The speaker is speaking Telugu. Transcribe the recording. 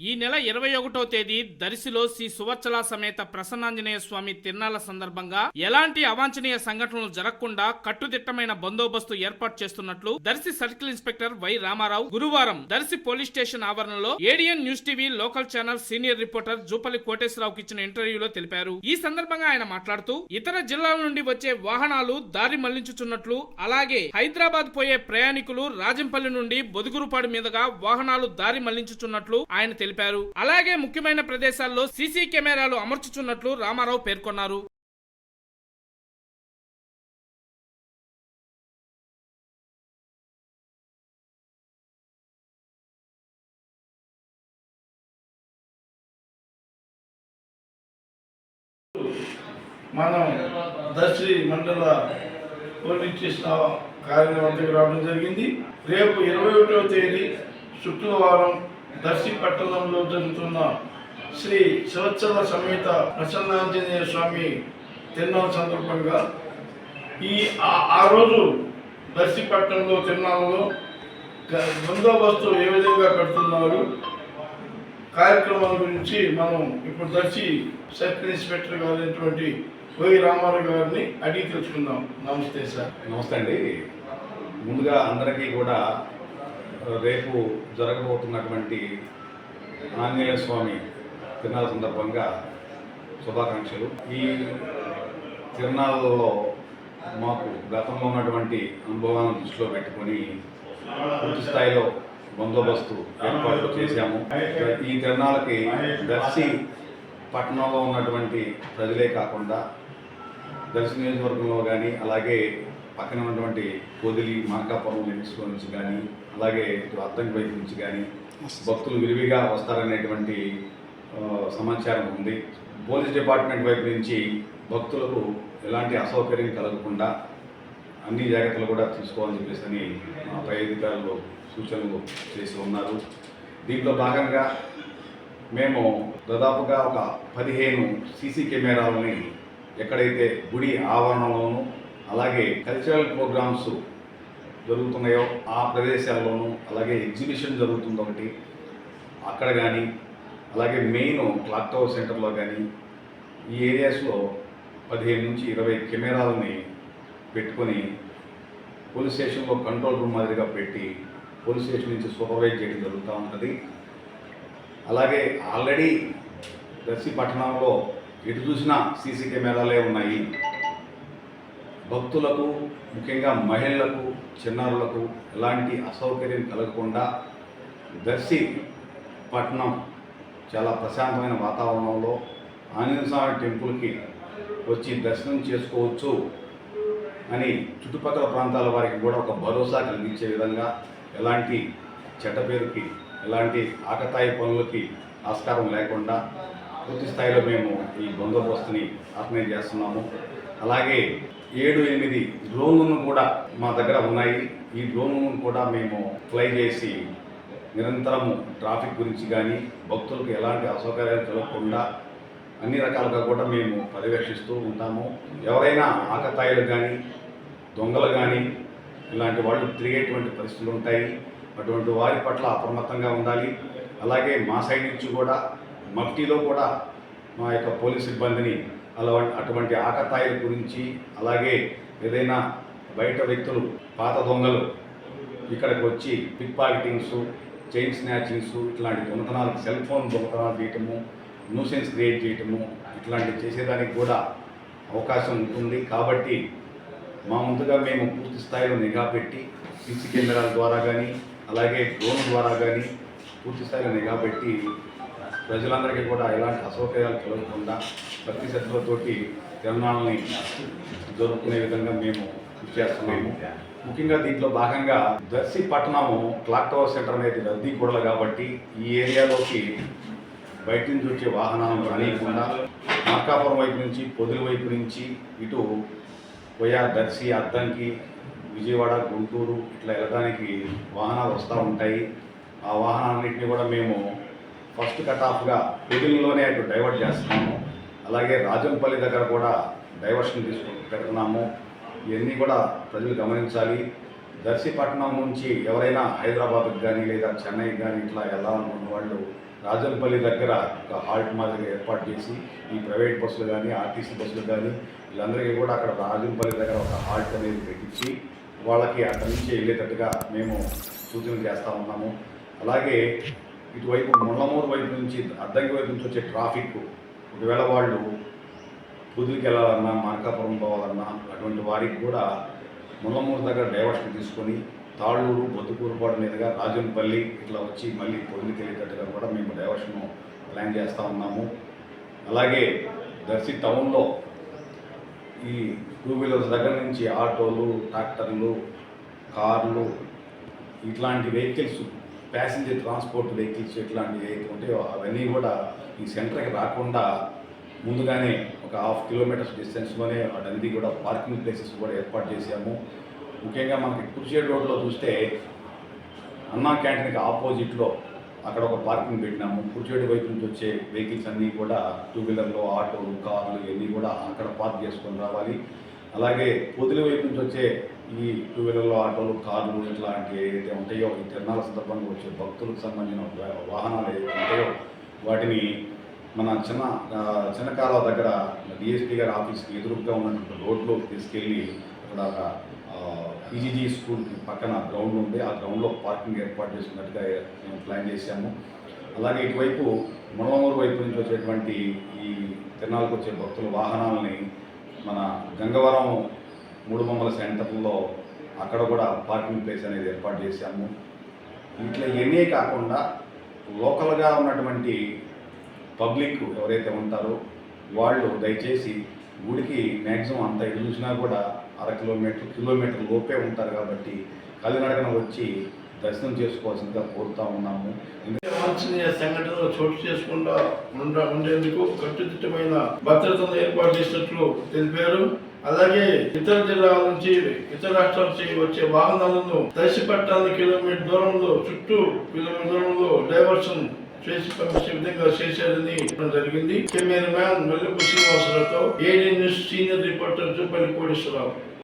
ఈ నెల ఇరవై ఒకటో తేదీ దర్శిలో శ్రీ సువచ్చల సమేత ప్రసన్నాంజనేయ స్వామి తిరునాళ్ళ సందర్భంగా ఎలాంటి అవాంఛనీయ సంఘటనలు జరగకుండా కట్టుదిట్టమైన బందోబస్తు ఏర్పాటు చేస్తున్నట్లు Darsi circle inspector Y Ramarao గురువారం దర్శి పోలీస్ స్టేషన్ ఆవరణలో ADN news TV local channel senior reporter Jupalli కోటేశ్వరరావుకి ఇచ్చిన ఇంటర్వ్యూలో తెలిపారు. ఈ సందర్భంగా ఆయన మాట్లాడుతూ ఇతర జిల్లాల నుండి వచ్చే వాహనాలు దారి మళ్ళించుచున్నట్లు అలాగే హైదరాబాద్ పోయే ప్రయాణికులు రాజంపల్లి నుండి బొదుగురుపాడు మీదుగా వాహనాలు దారి మళ్ళించుచున్నట్లు ఆయన తెలిపారు. అలాగే ముఖ్యమైన ప్రదేశాల్లో సీసీ కెమెరాలు అమర్చుచున్నట్లు రామారావు పేర్కొన్నారు. మనం దర్శి మండల పోలీస్ స్టేషన్ కార్యనిర్వహణకు రావడం జరిగింది. రేపు ఇరవై ఒకటవ తేదీ శుక్రవారం దర్శి పట్టణంలో జరుగుతున్న శ్రీ సంవత్సర సమేత ప్రసన్నాంజనేయ స్వామి తిరునాళ్ళ సందర్భంగా ఈ ఆ- రోజు దర్శి పట్టణంలో తిరునాళ్ళలో బందోబస్తు ఏ విధంగా పెడుతున్నారు? కార్యక్రమాల గురించి మనం ఇప్పుడు దర్శి సర్కిల్ ఇన్స్పెక్టర్ గారైనటువంటి వై రామారావు గారిని అడిగి తెలుసుకుందాం. నమస్తే సార్. నమస్తే అండి. ముందుగా అందరికీ కూడా రేపు జరగబోతున్నటువంటి ఆంజనేయ స్వామి తిరునాల సందర్భంగా శుభాకాంక్షలు. ఈ తిరునాళ్ళలో మాకు గతంలో ఉన్నటువంటి అనుభవాలను దృష్టిలో పెట్టుకొని పూర్తి స్థాయిలో బందోబస్తు ఏర్పాట్లు చేశాము. ఈ తిరునాళ్ళకి దర్శి పట్టణంలో ఉన్నటువంటి ప్రజలే కాకుండా దర్శి నియోజకవర్గంలో కానీ అలాగే పక్కన ఉన్నటువంటి కోదిలి మార్కాపురం లిమిట్స్లో నుంచి కానీ అలాగే ఇటు అద్దంకి వైపు నుంచి కానీ భక్తులు విరివిగా వస్తారనేటువంటి సమాచారం ఉంది. పోలీస్ డిపార్ట్మెంట్ వైపు నుంచి భక్తులకు ఎలాంటి అసౌకర్యం కలగకుండా అన్ని జాగ్రత్తలు కూడా తీసుకోవాలని చెప్పేసి అని మా పై అధికారులు సూచనలు చేసి ఉన్నారు. దీంట్లో భాగంగా మేము దాదాపుగా ఒక పదిహేను సీసీ కెమెరాలని ఎక్కడైతే గుడి ఆవరణలోనూ అలాగే కల్చరల్ ప్రోగ్రామ్స్ జరుగుతున్నాయో ఆ ప్రదేశాల్లోనూ అలాగే ఎగ్జిబిషన్ జరుగుతుంది ఒకటి. అక్కడ కానీ అలాగే మెయిన్ క్లాక్ టవర్ సెంటర్లో కానీ ఈ ఏరియాస్లో పదిహేను నుంచి ఇరవై కెమెరాలని పెట్టుకొని పోలీస్ స్టేషన్లో కంట్రోల్ రూమ్ మాదిరిగా పెట్టి పోలీస్ స్టేషన్ నుంచి సూపర్వైజ్ చేయడం జరుగుతూ ఉంటుంది. అలాగే ఆల్రెడీ దర్శి పట్టణంలో ఎటు చూసినా సీసీ కెమెరాలే ఉన్నాయి. భక్తులకు ముఖ్యంగా మహిళలకు చిన్నారులకు ఎలాంటి అసౌకర్యం కలగకుండా దర్శి పట్టణం చాలా ప్రశాంతమైన వాతావరణంలో ఆంజనేయస్వామి టెంపుల్కి వచ్చి దర్శనం చేసుకోవచ్చు అని చుట్టుపక్కల ప్రాంతాల వారికి కూడా ఒక భరోసా కలిగించే విధంగా ఎలాంటి చెడ్డ పేరుకి ఎలాంటి ఆకతాయి పనులకి ఆస్కారం లేకుండా పూర్తి స్థాయిలో మేము ఈ బందోబస్తుని ఆర్గనైజ్ చేస్తున్నాము. అలాగే ఏడు ఎనిమిది డ్రోన్లను కూడా మా దగ్గర ఉన్నాయి. ఈ డ్రోన్లను కూడా మేము ఫ్లై చేసి నిరంతరము ట్రాఫిక్ గురించి కానీ భక్తులకు ఎలాంటి అసౌకర్యాలు కలగకుండా అన్ని రకాలుగా కూడా మేము పర్యవేక్షిస్తూ ఉంటాము. ఎవరైనా ఆకతాయిలు కానీ దొంగలు కానీ ఇలాంటి వాళ్ళు తిరిగేటువంటి పరిస్థితులు ఉంటాయి. అటువంటి వారి పట్ల అప్రమత్తంగా ఉండాలి. అలాగే మా సైడ్ నుంచి కూడా మఫ్టీలో కూడా మా యొక్క పోలీస్ సిబ్బందిని అలా అటువంటి ఆకతాయిల గురించి అలాగే ఏదైనా బయట వ్యక్తులు పాత దొంగలు ఇక్కడికి వచ్చి పిక్ పాకెటింగ్స్ చైన్ స్నాచింగ్స్ ఇట్లాంటి దొంగతనాలకు సెల్ ఫోన్ దొంగతనాలు చేయటము న్యూసెన్స్ క్రియేట్ చేయటము ఇట్లాంటివి చేసేదానికి కూడా అవకాశం ఉంటుంది. కాబట్టి మా ముందుగా మేము పూర్తి స్థాయిలో నిఘా పెట్టి సీసీ కెమెరాల ద్వారా కానీ అలాగే డ్రోన్ ద్వారా కానీ పూర్తి స్థాయిలో నిఘా పెట్టి ప్రజలందరికీ కూడా ఎలాంటి అసౌకర్యాలు కలగకుండా ప్రతి శ్రద్ధలతోటి తిరణాలని జరుపుకునే విధంగా మేము కృషి చేస్తున్నాము. ముఖ్యంగా దీంట్లో భాగంగా దర్శి పట్టణము క్లాక్ టవర్ సెంటర్ అనేది రద్దీ కూడలు కాబట్టి ఈ ఏరియాలోకి బయట నుంచి వచ్చే వాహనాలను రానియకుండా మార్కాపురం వైపు నుంచి పొదిలి వైపు నుంచి ఇటు పోయా దర్శి అద్దంకి విజయవాడ గుంటూరు ఇట్లా వెళ్ళడానికి వాహనాలు వస్తూ ఉంటాయి. ఆ వాహనాలన్నింటినీ కూడా మేము ఫస్ట్ కట్ ఆఫ్గా పొదిలిలోనే అటు డైవర్ట్ చేస్తున్నాము. అలాగే రాజంపల్లి దగ్గర కూడా డైవర్షన్ తీసుకు పెడుతున్నాము ఇవన్నీ కూడా ప్రజలు గమనించాలి. దర్శిపట్నం నుంచి ఎవరైనా హైదరాబాద్కి కానీ లేదా చెన్నైకి కానీ ఇట్లా వెళ్ళాలనుకున్న వాళ్ళు రాజంపల్లి దగ్గర ఒక హాల్ట్ మాదిరిగా ఏర్పాటు చేసి ఈ ప్రైవేట్ బస్సులు కానీ ఆర్టీసీ బస్సులు కానీ వీళ్ళందరికీ కూడా అక్కడ రాజంపల్లి దగ్గర ఒక హాల్ట్ అనేది పెట్టించి వాళ్ళకి అక్కడి నుంచి వెళ్ళేటట్టుగా మేము సూచనలు చేస్తూ ఉన్నాము. అలాగే ఇటువైపు ముళ్ళమూరు వైపు నుంచి అద్దంకి వైపు నుంచి వచ్చే ట్రాఫిక్ ఒకవేళ వాళ్ళు పుదులికి వెళ్ళాలన్నా మార్కాపురం పోవాలన్నా అటువంటి వారికి కూడా ముళ్ళమూరు దగ్గర డైవర్షన్ తీసుకొని తాళ్ళూరు బొద్దుకూరుపాడు మీదుగా రాజంపల్లి ఇట్లా వచ్చి మళ్ళీ పొద్దుకి వెళ్ళేటట్టుగా కూడా మేము డైవర్షన్ ప్లాన్ చేస్తూ ఉన్నాము. అలాగే దర్శి టౌన్లో ఈ టూ వీలర్స్ దగ్గర నుంచి ఆటోలు ట్రాక్టర్లు కార్లు ఇట్లాంటి వెహికల్స్ ప్యాసింజర్ ట్రాన్స్పోర్ట్ వెహికల్స్ ఇట్లాంటివి ఏవైతే ఉంటాయో అవన్నీ కూడా ఈ సెంటర్కి రాకుండా ముందుగానే ఒక హాఫ్ కిలోమీటర్స్ డిస్టెన్స్లోనే అన్నీ కూడా పార్కింగ్ ప్లేసెస్ కూడా ఏర్పాటు చేశాము. ముఖ్యంగా మనకి కుర్చేడు రోడ్లో చూస్తే అన్నా క్యాంటీన్కి ఆపోజిట్లో అక్కడ ఒక పార్కింగ్ పెట్టినాము. కుర్చేడు వైపు నుంచి వచ్చే వెహికల్స్ అన్నీ కూడా టూ వీలర్లు ఆటోలు కార్లు ఇవన్నీ కూడా అక్కడ పార్క్ చేసుకొని రావాలి. అలాగే పొదిలి వైపు నుంచి వచ్చే ఈ టూ వీలర్లు ఆటోలు కార్లు ఇట్లాంటివి ఏదైతే ఉంటాయో ఈ తిరణాల సందర్భంగా వచ్చే భక్తులకు సంబంధించిన వాహనాలు ఏవైతే ఉంటాయో వాటిని మన చిన్న చిన్నకాల చిన్న దగ్గర డిఎస్పీ గారి ఆఫీస్కి ఎదురుగా ఉన్నటువంటి రోడ్లోకి తీసుకెళ్ళి అక్కడ ఒక పీజీజీ స్కూల్ పక్కన గ్రౌండ్ ఉంది ఆ గ్రౌండ్లో పార్కింగ్ ఏర్పాటు చేసినట్టుగా మేము ప్లాన్ చేశాము. అలాగే ఇటువైపు మునమూరు వైపు నుంచి వచ్చేటువంటి ఈ తిరణాలకు వచ్చే భక్తుల వాహనాలని మన గంగవరం మూడు బొమ్మల సెంటర్లో అక్కడ కూడా పార్కింగ్ ప్లేస్ అనేది ఏర్పాటు చేశాము. ఇట్లా ఇవన్నీ కాకుండా లోకల్గా ఉన్నటువంటి పబ్లిక్ ఎవరైతే ఉంటారో వాళ్ళు దయచేసి గుడికి మ్యాక్సిమం అంత ఎటు చూసినా కూడా అర కిలోమీటర్ కిలోమీటర్ లోపే ఉంటారు కాబట్టి కలినడకన వచ్చి దర్శనం చేసుకోవాల్సిందిగా కోరుతా ఉన్నాము. వాంఛనీయ సంఘటనలు చోటు చేసుకుండా ఉండ ఉండేందుకు కట్టుదిట్టమైన భద్రతను ఏర్పాటు చేసినట్లు తెలిపారు. అలాగే ఇతర జిల్లాల నుంచి ఇతర రాష్ట్రాల నుంచి వచ్చే వాహనాలను దర్శి పట్టణానికి కిలోమీటర్ దూరంలో చుట్టూ కిలోమీటర్ దూరంలో డైవర్షన్ చేసి పంపించే విధంగా చేశారని జరిగింది. Cameraman Vellupu శ్రీనివాసరావుతో AD news senior reporter Jupalli Koteswararao